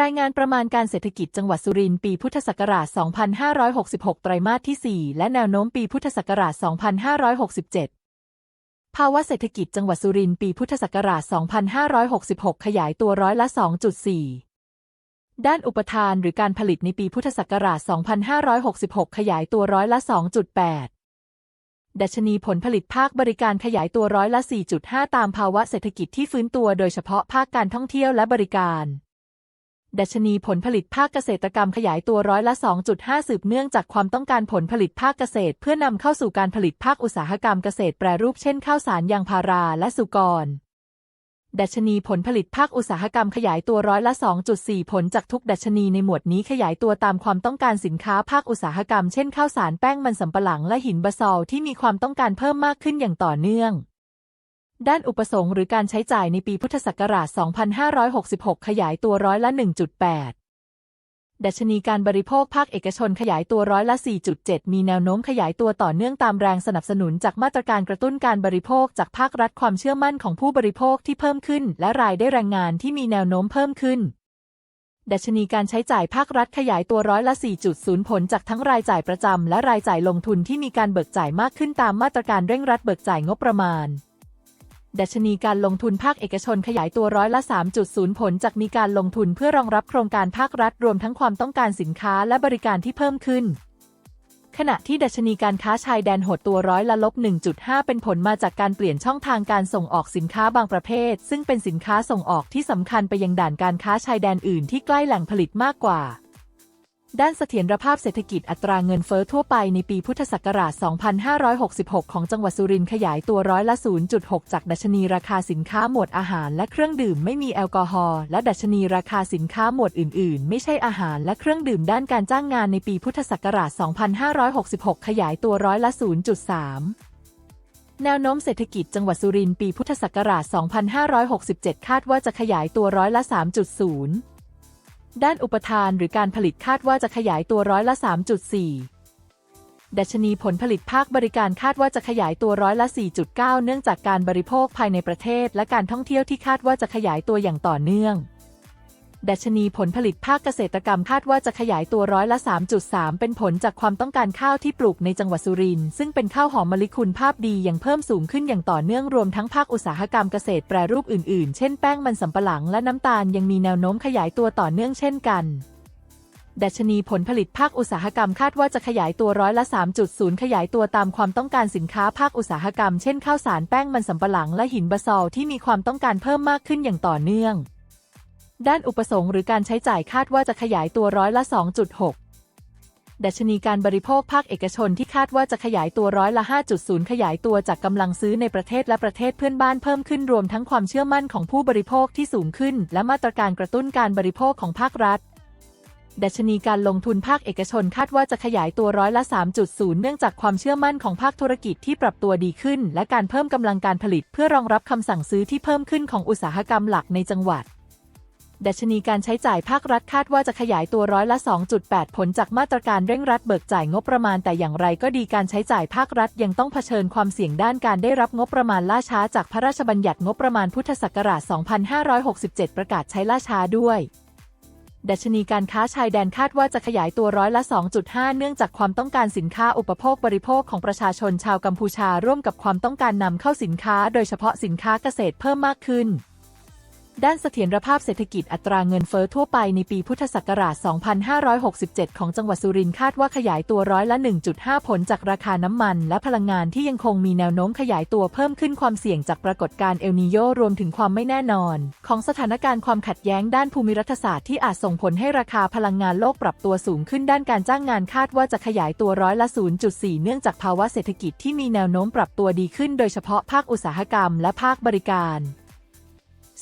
รายงานประมาณการเศรษฐกิจจังหวัดสุรินทร์ปีพุทธศักราช 2566 ไตรมาสที่ 4 และแนวโน้มปีพุทธศักราช 2567 ภาวะเศรษฐกิจจังหวัดสุรินทร์ปีพุทธศักราช 2566 ขยายตัวร้อยละ 2.4 ด้านอุปทานหรือการผลิตในปีพุทธศักราช 2566 ขยายตัวร้อยละ 2.8 ดัชนีผลผลิตภาคบริการขยายตัวร้อยละ 4.5 ตามภาวะเศรษฐกิจที่ฟื้นตัวโดยเฉพาะภาคการท่องเที่ยวและบริการ ดัชนีผลผลิตภาคเกษตรกรรมขยายตัวร้อยละ 2.5 สืบเนื่องจากความต้องการผลผลิตภาคเกษตร เพื่อนำเข้าสู่การผลิตภาคอุตสาหกรรมเกษตรแปรรูปเช่นข้าวสารยางพาราและสุกร ดัชนีผลผลิตภาคอุตสาหกรรมขยายตัวร้อยละ 2.4 ผลจากทุกดัชนีในหมวดนี้ขยายตัวตามความต้องการสินค้าภาคอุตสาหกรรมเช่นข้าวสารแป้งมันสำปะหลังและหินบาซอลที่มีความต้องการเพิ่มมากขึ้นอย่างต่อเนื่อง ด้านอุปสงค์หรือการใช้จ่ายในปีพุทธศักราช 2566 ขยายตัวร้อยละ 1.8 ดัชนีการบริโภคภาคเอกชนขยายตัวร้อยละ 4.7 มีแนวโน้มขยายตัวต่อเนื่องตามแรงสนับสนุนจากมาตรการกระตุ้นการบริโภคจากภาครัฐความเชื่อมั่นของผู้บริโภคที่เพิ่มขึ้น และรายได้แรงงานที่มีแนวโน้มเพิ่มขึ้นดัชนีการใช้จ่ายภาครัฐขยายตัวร้อยละ 4.0 ผลจากทั้งรายจ่ายประจำและรายจ่ายลงทุนที่มีการเบิกจ่ายมากขึ้นตามมาตรการเร่งรัดเบิกจ่ายงบประมาณ ดัชนีการลงทุนภาคเอกชนขยายตัวร้อยละ 3.0 ผลจากมีการลงทุนเพื่อรองรับโครงการภาครัฐรวมทั้งความต้องการสินค้าและบริการที่เพิ่มขึ้น ขณะที่ดัชนีการค้าชายแดนหดตัวร้อยละลบ 1.5 เป็นผลมาจากการเปลี่ยนช่องทางการส่งออกสินค้าบางประเภท ซึ่งเป็นสินค้าส่งออกที่สำคัญไปยังด่านการค้าชายแดนอื่นที่ใกล้แหล่งผลิตมากกว่า ด้านเสถียรภาพเศรษฐกิจอัตราเงินเฟ้อทั่วไปในปีพุทธศักราช 2566 ของจังหวัดสุรินทร์ขยายตัวร้อยละ 0.6 จากดัชนีราคาสินค้าหมวดอาหารและเครื่องดื่มไม่มีแอลกอฮอล์และดัชนีราคาสินค้าหมวดอื่น ๆ ไม่ใช่อาหารและเครื่องดื่มด้านการจ้างงานในปีพุทธศักราช 2566 ขยายตัวร้อยละ 0.3แนวโน้มเศรษฐกิจจังหวัดสุรินทร์ปีพุทธศักราช 2567 คาดว่าจะขยายตัวร้อยละ 3.0 ด้านอุปทานหรือการผลิตคาดว่าจะขยายตัวร้อยละ 3.4 ดัชนีผลผลิตภาคบริการคาดว่าจะขยายตัวร้อยละ 4.9 เนื่องจากการบริโภคภายในประเทศ และการท่องเที่ยวที่คาดว่าจะขยายตัวอย่างต่อเนื่อง ดัชนีผลผลิตภาคเกษตรกรรมคาดว่าจะขยายตัวร้อยละ 3.3 เป็นผลจากความต้องการข้าวที่ปลูกในจังหวัดสุรินทร์ซึ่งเป็นข้าวหอมมะลิคุณภาพดียังเพิ่มสูงขึ้นอย่างต่อเนื่องรวมทั้งภาคอุตสาหกรรมเกษตรแปรรูปอื่นๆ เช่นแป้งมันสำปะหลังและน้ำตาลยังมีแนวโน้มขยายตัวต่อเนื่องเช่นกันดัชนีผลผลิตภาคอุตสาหกรรมคาดว่าจะขยายตัวร้อยละ 3.0 ขยายตัวตามความต้องการสินค้าภาคอุตสาหกรรม เช่นข้าวสารแป้งมันสำปะหลังและหินบาซอลที่มีความต้องการเพิ่มมากขึ้นอย่างต่อเนื่อง ด้านอุปสงค์หรือการใช้จ่ายคาดว่าจะขยายตัวร้อยละ 2.6 ดัชนีการบริโภคภาคเอกชนที่คาดว่าจะขยายตัวร้อยละ 5.0 ขยายตัวจากกำลังซื้อในประเทศและประเทศเพื่อนบ้านเพิ่มขึ้นรวมทั้งความเชื่อมั่นของผู้บริโภคที่สูงขึ้น และมาตรการกระตุ้นการบริโภคของภาครัฐดัชนีการลงทุนภาคเอกชนคาดว่าจะขยายตัวร้อยละ 3.0 เนื่องจากความเชื่อมั่นของภาคธุรกิจที่ปรับตัวดีขึ้น และการเพิ่มกำลังการผลิตเพื่อรองรับคำสั่งซื้อที่เพิ่มขึ้นของอุตสาหกรรมหลักในจังหวัด ดัชนีการใช้จ่ายภาครัฐคาดว่าจะขยายตัวร้อยละ 2.8 ผลจากมาตรการเร่งรัดเบิกจ่ายงบประมาณแต่อย่างไรก็ดีการใช้จ่ายภาครัฐยังต้องเผชิญความเสี่ยงด้านการได้รับงบประมาณล่าช้าจากพระราชบัญญัติงบประมาณพุทธศักราช 2567 ประกาศใช้ล่าช้าด้วยดัชนีการค้าชายแดนคาดว่าจะขยายตัวร้อยละ 2.5 เนื่องจากความต้องการสินค้าอุปโภคบริโภคของประชาชนชาวกัมพูชาร่วมกับความต้องการนำเข้าสินค้า โดยเฉพาะสินค้าเกษตรเพิ่มมากขึ้น ด้านเสถียรภาพเศรษฐกิจอัตราเงินเฟ้อทั่วไปในปีพุทธศักราช 2567 ของจังหวัดสุรินทร์คาดว่าขยายตัวร้อยละ 1.5 ผลจากราคาน้ำมันและพลังงานที่ยังคงมีแนวโน้มขยายตัวเพิ่มขึ้นความเสี่ยงจากปรากฏการณ์เอลนีโยรวมถึงความไม่แน่นอน ของสถานการณ์ความขัดแย้งด้านภูมิรัฐศาสตร์ที่อาจส่งผลให้ราคาพลังงานโลกปรับตัวสูงขึ้นด้านการจ้างงานคาดว่าจะขยายตัวร้อยละ 0.4 เนื่องจากภาวะเศรษฐกิจที่มีแนวโน้มปรับตัวดีขึ้น โดยเฉพาะภาคอุตสาหกรรมและภาคบริการ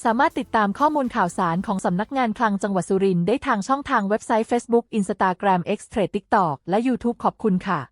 สามารถติดตามข้อมูลข่าวสารของสำนักงานคลังจังหวัดสุรินทร์ได้ทางช่องทางเว็บไซต์ Facebook Instagram X Trade TikTok และ YouTube ขอบคุณค่ะ